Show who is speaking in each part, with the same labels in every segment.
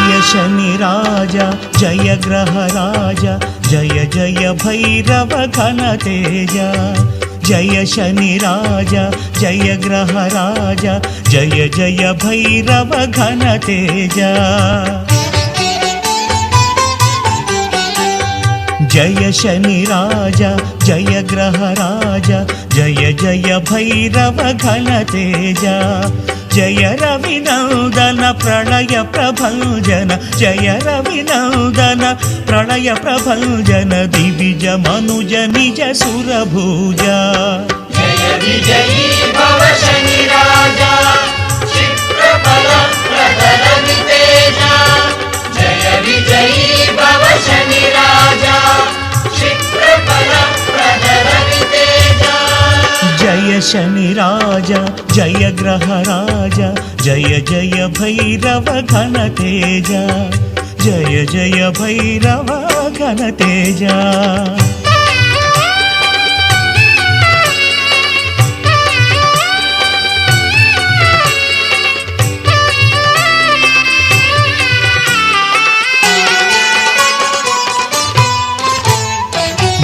Speaker 1: जय शनि राजा, जय ग्रह राजा, जय जय भैरव घन तेज। जय शनि राजा, जय ग्रह राजा, जय जय भैरव घन तेज। जय शनि राजा, जय ग्रह राजा, जय जय भैरव घन तेजा। జయ రవినందన ప్రళయ ప్రభంజన జయ రవినందన ప్రళయ ప్రభంజన దివిజ మనుజ నిజ సురభూజ.
Speaker 2: జయ విజయీ భవ జయ శని రాజ
Speaker 1: జయ గ్రహ రాజ జయ జయ భైరవ ఘన తేజ జయ జయ భైరవ ఘన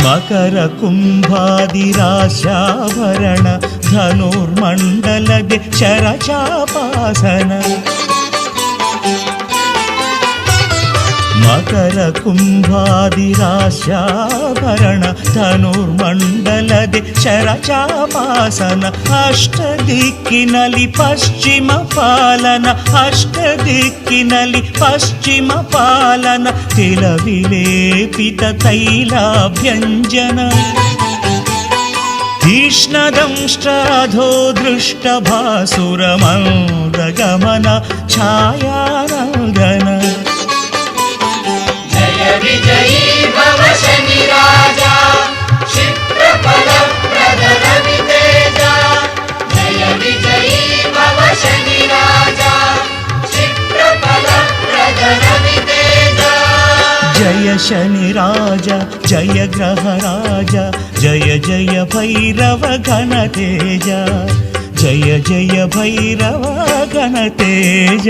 Speaker 1: తేజ మకర కుంభాదిరాశాభరణ ధనుర్మండలది శరచాపాసన. మకర కుంభాదిరాశాభరణ ధనుర్మండలది శరచాపాసన అష్టదిక్కినలి పశ్చిమ పాలన అష్టదిక్కినలి పశ్చిమ పాలన తిల విలేపిత తైలాభ్యంజన. తీష్ణదంష్ట్రాధో దృష్టభాసురమందగమన ఛాయానందన. జయ శని రాజ జయ గ్రహ రాజ జయ జయ భైరవ ఘన తేజ జయ జయ భైరవ ఘన తేజ.